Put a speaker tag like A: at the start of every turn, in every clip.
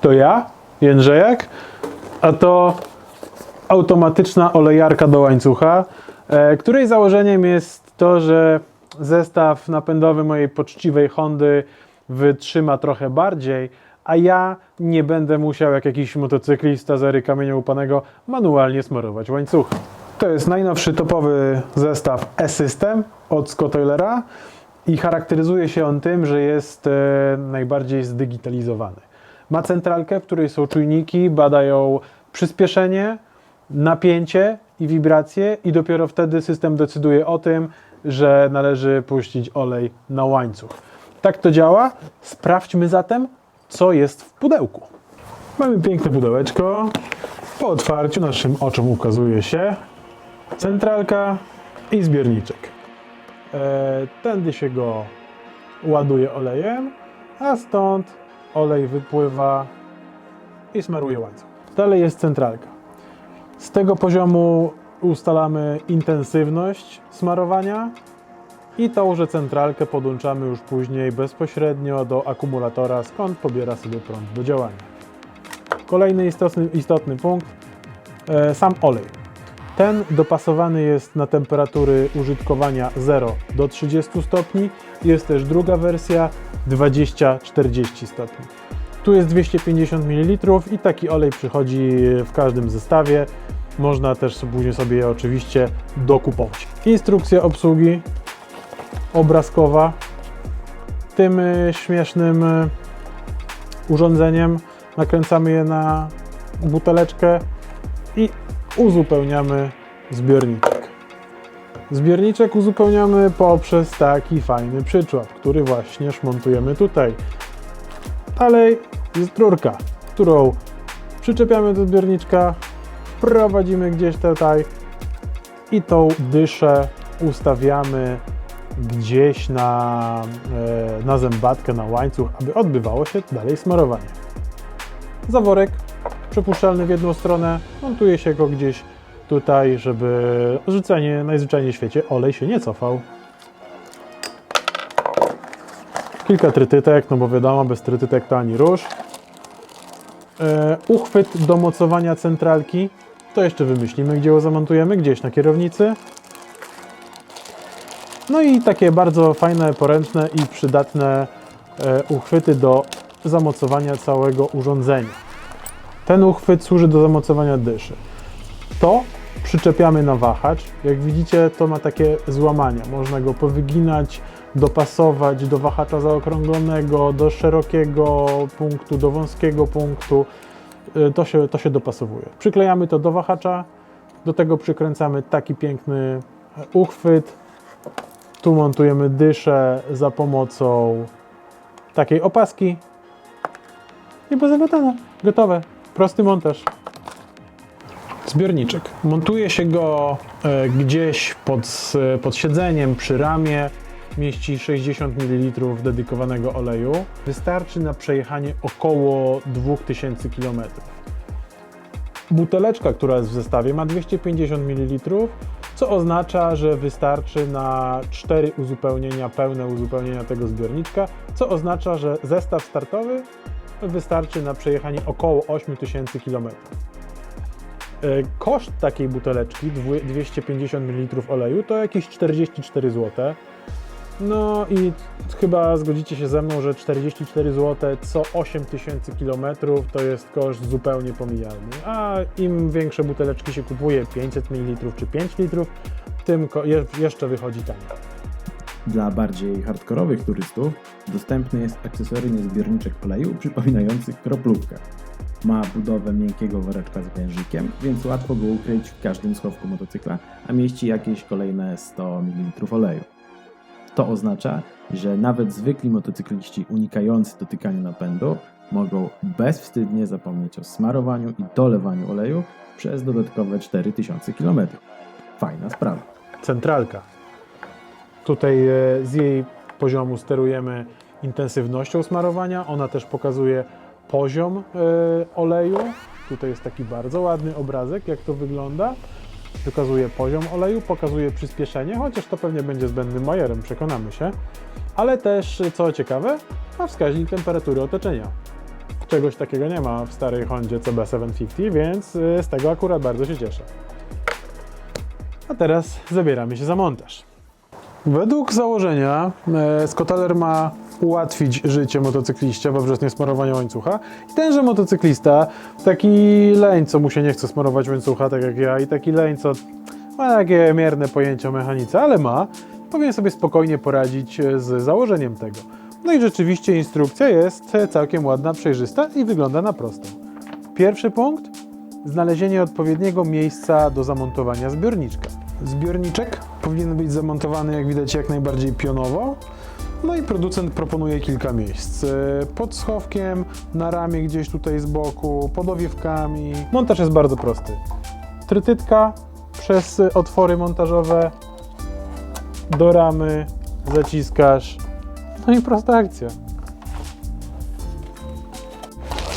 A: to ja, Jędrzejek, a to automatyczna olejarka do łańcucha, e, której założeniem jest to, że zestaw napędowy mojej poczciwej Hondy wytrzyma trochę bardziej, a ja nie będę musiał jak jakiś motocyklista z ery kamienia upanego manualnie smarować łańcucha. To jest najnowszy topowy zestaw E-System od Scott Oilera i charakteryzuje się on tym, że jest e, najbardziej zdigitalizowany. Ma centralkę, w której są czujniki, badają przyspieszenie, napięcie i wibracje i dopiero wtedy system decyduje o tym, że należy puścić olej na łańcuch. Tak to działa. Sprawdźmy zatem, co jest w pudełku. Mamy piękne pudełeczko. Po otwarciu naszym oczom ukazuje się centralka i zbiorniczek. E, tędy się go ładuje olejem, a stąd olej wypływa i smaruje łańcuch. Dalej jest centralka. Z tego poziomu ustalamy intensywność smarowania i tąże centralkę podłączamy już później bezpośrednio do akumulatora, skąd pobiera sobie prąd do działania. Kolejny istotny, istotny punkt, e, sam olej. Ten dopasowany jest na temperatury użytkowania 0 do 30 stopni. Jest też druga wersja 20-40 stopni. Tu jest 250 ml i taki olej przychodzi w każdym zestawie. Można też później sobie je oczywiście dokupować. Instrukcja obsługi obrazkowa. Tym y, śmiesznym y, urządzeniem nakręcamy je na buteleczkę i uzupełniamy zbiorniczek. Zbiorniczek uzupełniamy poprzez taki fajny przyczłap, który właśnie szmontujemy tutaj. Dalej jest rurka, którą przyczepiamy do zbiorniczka, prowadzimy gdzieś tutaj i tą dyszę ustawiamy gdzieś na, e, na zębatkę, na łańcuch, aby odbywało się dalej smarowanie. Zaworek przepuszczalny w jedną stronę, montuje się go gdzieś tutaj, żeby rzucenie najzwyczajniej w świecie olej się nie cofał. Kilka trytytek, no bo wiadomo, bez trytytek to ani rusz. E, uchwyt do mocowania centralki. To jeszcze wymyślimy, gdzie go zamontujemy, gdzieś na kierownicy. No i takie bardzo fajne, poręczne i przydatne e, uchwyty do zamocowania całego urządzenia. Ten uchwyt służy do zamocowania dyszy. To przyczepiamy na wahacz. Jak widzicie, to ma takie złamania. Można go powyginać, dopasować do wahacza zaokrąglonego, do szerokiego punktu, do wąskiego punktu. Y, To się, to się dopasowuje. Przyklejamy to do wahacza, do tego przykręcamy taki piękny uchwyt. Tu montujemy dyszę za pomocą takiej opaski i pozamiatane. Gotowe. Prosty montaż. Zbiorniczek. Montuje się go e, gdzieś pod, pod siedzeniem, przy ramie. Mieści 60 ml dedykowanego oleju. Wystarczy na przejechanie około 2000 km. Buteleczka, która jest w zestawie, ma 250 ml, co oznacza, że wystarczy na 4 uzupełnienia, pełne uzupełnienia tego zbiorniczka, co oznacza, że zestaw startowy wystarczy na przejechanie około 8000 km. E, Koszt takiej buteleczki, dwu- 250 ml oleju, to jakieś 44 zł. No i chyba zgodzicie się ze mną, że 44 zł co 8000 km to jest koszt zupełnie pomijalny. A im większe buteleczki się kupuje, 500 ml czy 5 litrów, tym jeszcze wychodzi taniej.
B: Dla bardziej hardkorowych turystów dostępny jest akcesoryjny zbiorniczek oleju przypominający kroplówkę. Ma budowę miękkiego woreczka z wężykiem, więc łatwo go ukryć w każdym schowku motocykla, a mieści jakieś kolejne 100 ml oleju. To oznacza, że nawet zwykli motocykliści unikający dotykania napędu mogą bezwstydnie zapomnieć o smarowaniu i dolewaniu oleju przez dodatkowe 4000 km. Fajna sprawa.
A: centralka. Tutaj e, z jej poziomu sterujemy intensywnością smarowania. Ona też pokazuje poziom e, oleju. Tutaj jest taki bardzo ładny obrazek, jak to wygląda. Wykazuje poziom oleju, pokazuje przyspieszenie, chociaż to pewnie będzie zbędnym majerem, przekonamy się. Ale też, co ciekawe, ma wskaźnik temperatury otoczenia. Czegoś takiego nie ma w starej Hondzie CB750, więc y, z tego akurat bardzo się cieszę. A teraz zabieramy się za montaż. Według założenia e, Scotaler ma ułatwić życie motocykliście poprzez niesmarowanie łańcucha i tenże motocyklista, taki leń, co mu się nie chce smarować łańcucha, tak jak ja, i taki leń, co ma takie mierne pojęcie o mechanice, ale ma, powinien sobie spokojnie poradzić e, z założeniem tego. No i rzeczywiście instrukcja jest e, całkiem ładna, przejrzysta i wygląda na prostą. Pierwszy punkt znalezienie odpowiedniego miejsca do zamontowania zbiorniczka. Zbiorniczek powinien być zamontowany, jak widać, jak najbardziej pionowo. No i producent proponuje kilka miejsc. E, Pod schowkiem, na ramię gdzieś tutaj z boku, pod owiewkami. Montaż jest bardzo prosty. Trytytka przez otwory montażowe do ramy, zaciskasz. No i prosta akcja.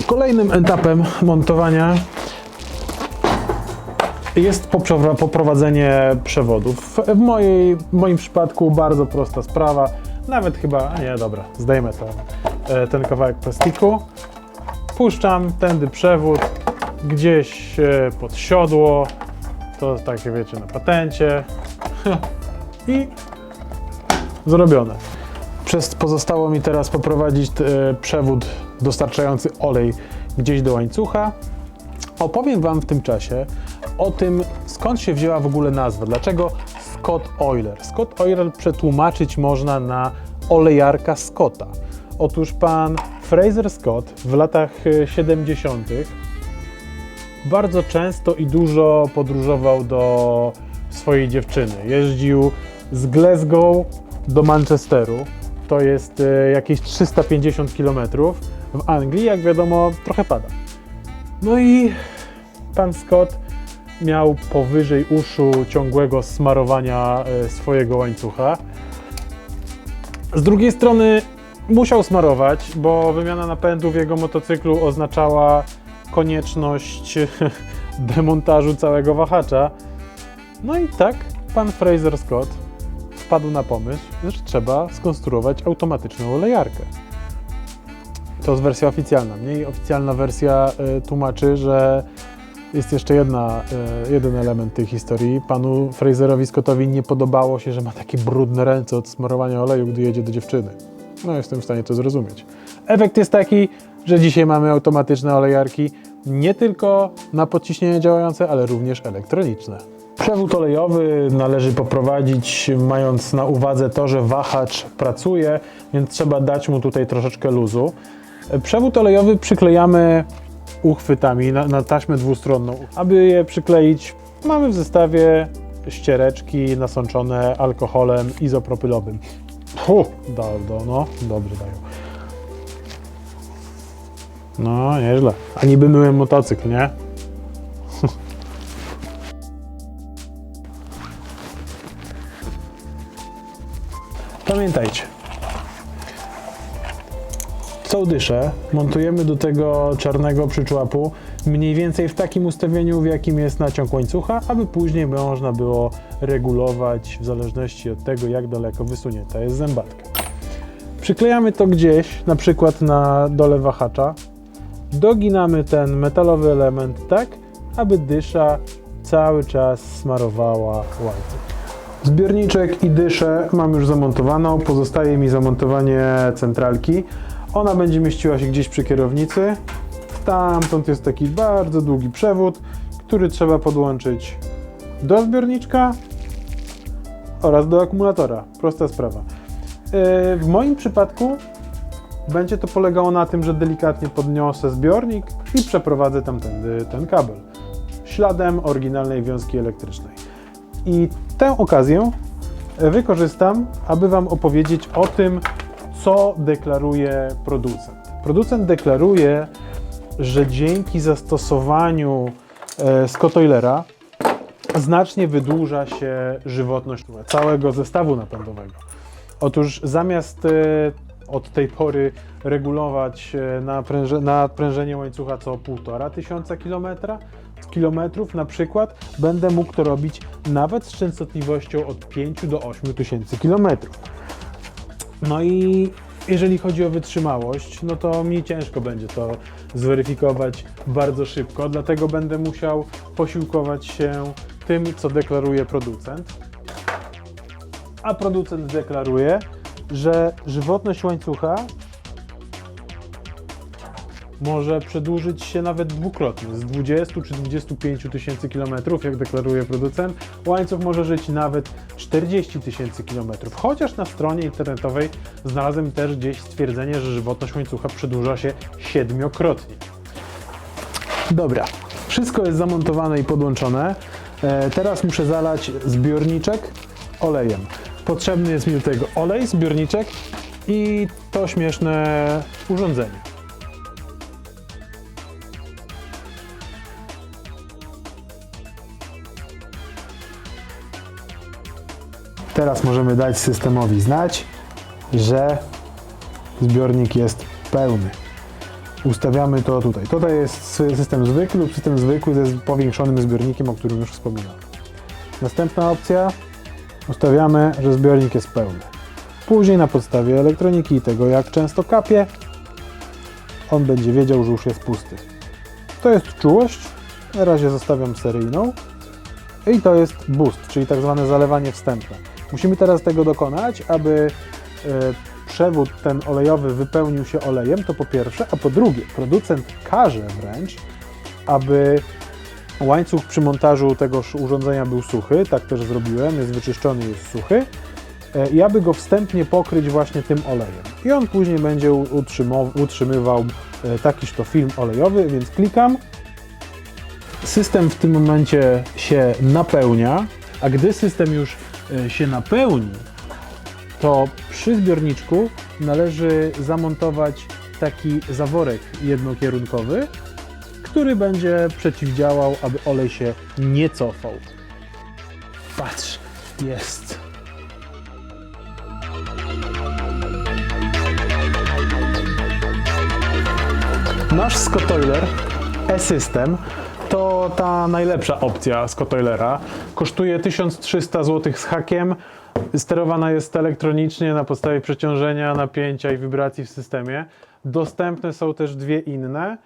A: Kolejnym etapem montowania jest poprowadzenie przewodów. W, mojej, w moim przypadku bardzo prosta sprawa. Nawet chyba, a nie, dobra, zdejmę to, e, ten kawałek plastiku. Puszczam tędy przewód gdzieś e, pod siodło. To takie wiecie na patencie. I zrobione. Przez pozostało mi teraz poprowadzić e, przewód dostarczający olej gdzieś do łańcucha. Opowiem Wam w tym czasie o tym, skąd się wzięła w ogóle nazwa. Dlaczego Scott Oiler? Scott Oiler przetłumaczyć można na olejarka Scotta. Otóż pan Fraser Scott w latach e, 70. bardzo często i dużo podróżował do swojej dziewczyny. Jeździł z Glasgow do Manchesteru. To jest e, jakieś 350 km. W Anglii, jak wiadomo, trochę pada. No i pan Scott miał powyżej uszu ciągłego smarowania e, swojego łańcucha. Z drugiej strony musiał smarować, bo wymiana napędu w jego motocyklu oznaczała konieczność demontażu całego wahacza. No i tak pan Fraser Scott wpadł na pomysł, że trzeba skonstruować automatyczną olejarkę. To jest wersja oficjalna. Mniej oficjalna wersja y, tłumaczy, że jest jeszcze jedna, y, jeden element tej historii. Panu Fraserowi Scottowi nie podobało się, że ma takie brudne ręce od smarowania oleju, gdy jedzie do dziewczyny. No, jestem w stanie to zrozumieć. Efekt jest taki, że dzisiaj mamy automatyczne olejarki nie tylko na podciśnienie działające, ale również elektroniczne. Przewód olejowy należy poprowadzić, mając na uwadze to, że wahacz pracuje, więc trzeba dać mu tutaj troszeczkę luzu. Przewód olejowy przyklejamy uchwytami na, na taśmę dwustronną. Aby je przykleić, mamy w zestawie ściereczki nasączone alkoholem izopropylowym. Hu, do, do, no, dobrze dają. No, nieźle. A niby myłem motocykl, nie? Pamiętajcie, tą dyszę montujemy do tego czarnego przyczłapu mniej więcej w takim ustawieniu, w jakim jest naciąg łańcucha, aby później można było regulować w zależności od tego, jak daleko wysunięta jest zębatka. Przyklejamy to gdzieś, na przykład na dole wahacza. Doginamy ten metalowy element tak, aby dysza cały czas smarowała łańcuch. Zbiorniczek i dyszę mam już zamontowaną. Pozostaje mi zamontowanie centralki. Ona będzie mieściła się gdzieś przy kierownicy. Stamtąd jest taki bardzo długi przewód, który trzeba podłączyć do zbiorniczka oraz do akumulatora. Prosta sprawa. Yy, W moim przypadku będzie to polegało na tym, że delikatnie podniosę zbiornik i przeprowadzę tamtędy ten kabel śladem oryginalnej wiązki elektrycznej. I tę okazję wykorzystam, aby Wam opowiedzieć o tym, co deklaruje producent. Producent deklaruje, że dzięki zastosowaniu e, Scottoilera znacznie wydłuża się żywotność całego zestawu napędowego. Otóż zamiast e, od tej pory regulować e, napręże, naprężenie łańcucha co 1,5 tysiąca kilometra, kilometrów na przykład, będę mógł to robić nawet z częstotliwością od 5 do 8 tysięcy kilometrów. No i Jeżeli chodzi o wytrzymałość, no to mi ciężko będzie to zweryfikować bardzo szybko, dlatego będę musiał posiłkować się tym, co deklaruje producent. A producent deklaruje, że żywotność łańcucha może przedłużyć się nawet dwukrotnie, z 20 czy 25 tysięcy kilometrów, jak deklaruje producent. Łańcuch może żyć nawet 40 tysięcy kilometrów, chociaż na stronie internetowej znalazłem też gdzieś stwierdzenie, że żywotność łańcucha przedłuża się siedmiokrotnie. Dobra, wszystko jest zamontowane i podłączone. E, teraz muszę zalać zbiorniczek olejem. Potrzebny jest mi do tego olej, zbiorniczek i to śmieszne urządzenie. Teraz możemy dać systemowi znać, że zbiornik jest pełny. Ustawiamy to tutaj. Tutaj jest sy- system zwykły lub system zwykły ze powiększonym zbiornikiem, o którym już wspominałem. Następna opcja. Ustawiamy, że zbiornik jest pełny. Później na podstawie elektroniki i tego, jak często kapie, on będzie wiedział, że już jest pusty. To jest czułość. Na razie zostawiam seryjną. I to jest boost, czyli tak zwane zalewanie wstępne. Musimy teraz tego dokonać, aby e, przewód ten olejowy wypełnił się olejem, to po pierwsze, a po drugie, producent każe wręcz, aby łańcuch przy montażu tegoż urządzenia był suchy, tak też zrobiłem, jest wyczyszczony, jest suchy, e, i aby go wstępnie pokryć właśnie tym olejem. I on później będzie utrzymywał e, takiż to film olejowy, więc klikam, system w tym momencie się napełnia, a gdy system już się napełni, to przy zbiorniczku należy zamontować taki zaworek jednokierunkowy, który będzie przeciwdziałał, aby olej się nie cofał. Patrz, jest. Nasz Scotoiler E-System to ta najlepsza opcja Scotoilera. Kosztuje 1300 zł z hakiem. Sterowana jest elektronicznie na podstawie przeciążenia, napięcia i wibracji w systemie. Dostępne są też dwie inne.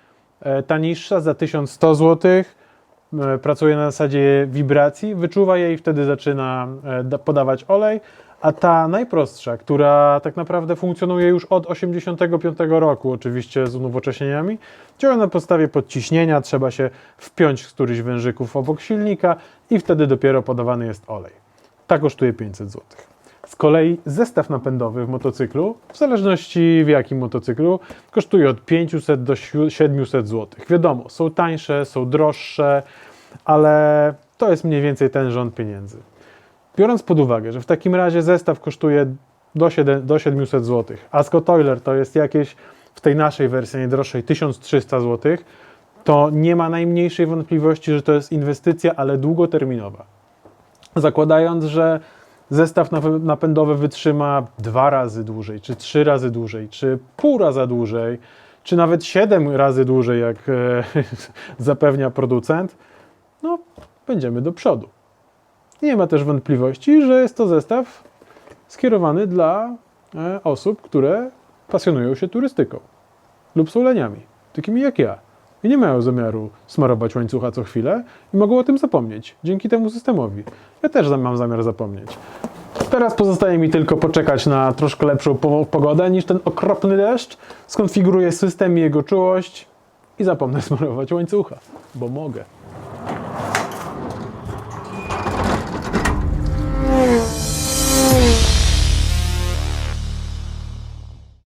A: E, Ta niższa za 1100 zł e, pracuje na zasadzie wibracji, wyczuwa je i wtedy zaczyna e, da- podawać olej, a ta najprostsza, która tak naprawdę funkcjonuje już od 85 roku, oczywiście z unowocześnieniami, działa na podstawie podciśnienia, trzeba się wpiąć z którychś wężyków obok silnika i wtedy dopiero podawany jest olej. Ta kosztuje 500 zł. Z kolei zestaw napędowy w motocyklu, w zależności w jakim motocyklu, kosztuje od 500 do siu- 700 zł. Wiadomo, są tańsze, są droższe, ale to jest mniej więcej ten rząd pieniędzy. Biorąc pod uwagę, że w takim razie zestaw kosztuje do, 7, do 700 zł, a Scotoiler to jest jakieś w tej naszej wersji najdroższej 1300 zł, to nie ma najmniejszej wątpliwości, że to jest inwestycja, ale długoterminowa zakładając, że zestaw nap- napędowy wytrzyma dwa razy dłużej, czy trzy razy dłużej, czy pół raza dłużej, czy nawet siedem razy dłużej, jak e, zapewnia producent, no będziemy do przodu. Nie ma też wątpliwości, że jest to zestaw skierowany dla e, osób, które pasjonują się turystyką lub są leniami, takimi jak ja. I nie mają zamiaru smarować łańcucha co chwilę i mogą o tym zapomnieć dzięki temu systemowi. Ja też mam zamiar zapomnieć. Teraz pozostaje mi tylko poczekać na troszkę lepszą po- pogodę niż ten okropny deszcz, skonfiguruję system i jego czułość i zapomnę smarować łańcucha, bo mogę.